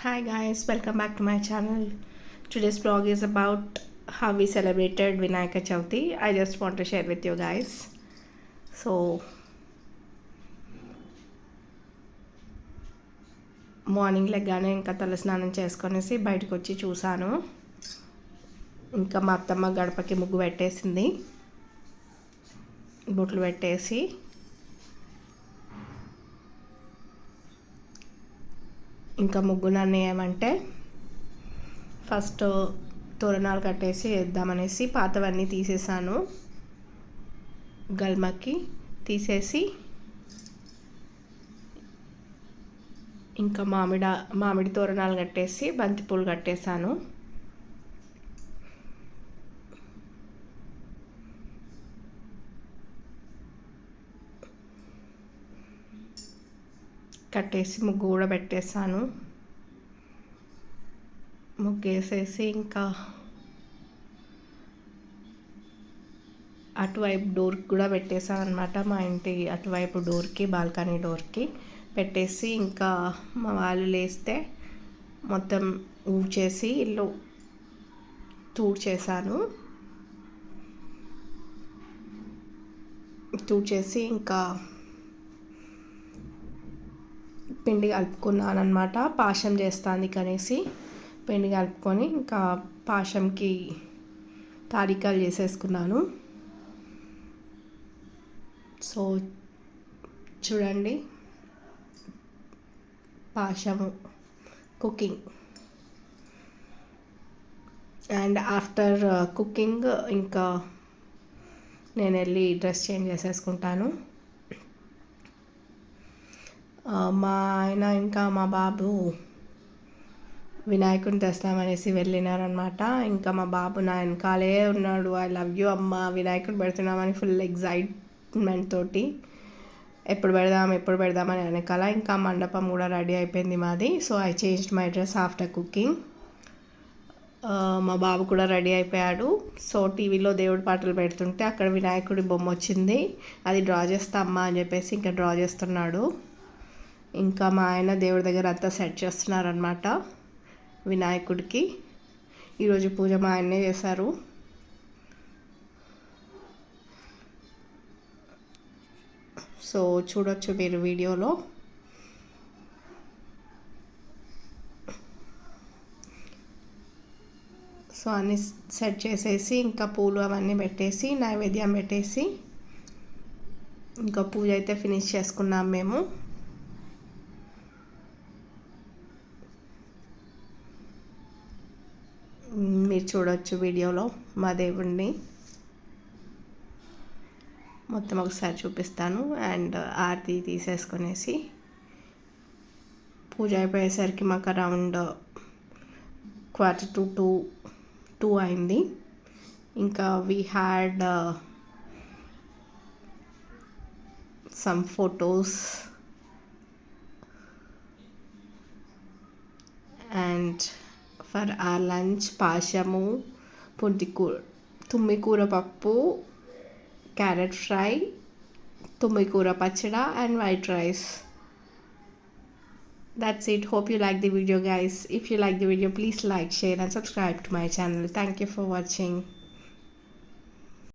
Hi guys, welcome back to my channel. Today's vlog is about how we celebrated Vinayaka Chauthi. I just want to share with you guys. So morning లెగ్గానే ఇంకా తలస్నానం చేసుకొనేసి బయటకు వచ్చి చూశాను ఇంకా మా అత్తమ్మ గడపకి ముగ్గు పెట్టేసింది బొట్లు పెట్టేసి ఇంకా ముగ్గునన్ను ఏమంటే ఫస్ట్ తోరణాలు కట్టేసి వేద్దామనేసి పాతవన్నీ తీసేసాను. గల్మకి తీసేసి ఇంకా మామిడ మామిడి తోరణాలు కట్టేసి బంతిపూలు కట్టేశాను కట్టేసి ముగ్గు కూడా పెట్టేశాను. ముగ్గు వేసేసి ఇంకా అటువైపు డోర్కి కూడా పెట్టేశాను అనమాట మా ఇంటి అటువైపు డోర్కి బాల్కనీ డోర్కి పెట్టేసి ఇంకా మా వాళ్ళు లేస్తే మొత్తం ఊడ్చేసి ఇల్లు తూడ్చేసాను తూడ్చేసి ఇంకా పిండి కలుపుకున్నాను అనమాట పాశం చేస్తాను కనేసి పిండి కలుపుకొని ఇంకా పాశంకి తారీఖాలు చేసేసుకున్నాను. సో చూడండి. పాశము కుకింగ్. అండ్ ఆఫ్టర్ కుకింగ్ ఇంకా నేను వెళ్ళి డ్రెస్ చేంజ్ చేసేసుకుంటాను. మా ఆయన ఇంకా మా బాబు వినాయకుడిని తెస్తామనేసి వెళ్ళినారనమాట ఇంకా మా బాబు నా వెనకాలే ఉన్నాడు. ఐ లవ్ యూ అమ్మ వినాయకుడు పెడుతున్నామని ఫుల్ ఎగ్జైట్మెంట్ తోటి ఎప్పుడు పెడదాం ఎప్పుడు పెడదామని వెనకాల ఇంకా మండపం కూడా రెడీ అయిపోయింది మాది. So I changed my dress after cooking. మా బాబు కూడా రెడీ అయిపోయాడు. సో టీవీలో దేవుడి పాటలు పెడుతుంటే అక్కడ వినాయకుడి బొమ్మ వచ్చింది. అది డ్రా చేస్తా అమ్మ అని చెప్పేసి ఇంకా డ్రా చేస్తున్నాడు. ఇంకా మా ఆయన దేవుడి దగ్గర అంతా సెట్ చేస్తున్నారనమాట వినాయకుడికి. ఈరోజు పూజ మా ఆయనే చేశారు. సో చూడొచ్చు మీరు వీడియోలో. సో అన్నీ సెట్ చేసేసి ఇంకా పూలు అవన్నీ పెట్టేసి నైవేద్యం పెట్టేసి ఇంకా పూజ అయితే ఫినిష్ చేసుకున్నాం మేము. మీరు చూడవచ్చు వీడియోలో మా దేవుడిని మొత్తం ఒకసారి చూపిస్తాను. అండ్ ఆరతి తీసేసుకునేసి పూజ అయిపోయేసరికి మాకు around quarter to two two అయింది. ఇంకా we had some photos and for a lunch పాశము పొద్దుకూర తుమ్మికూర పప్పు క్యారెట్ ఫ్రై తుమ్మికూర పచ్చడ and white rice that's it hope you like the video guys if you like the video please like share and subscribe to my channel thank you for watching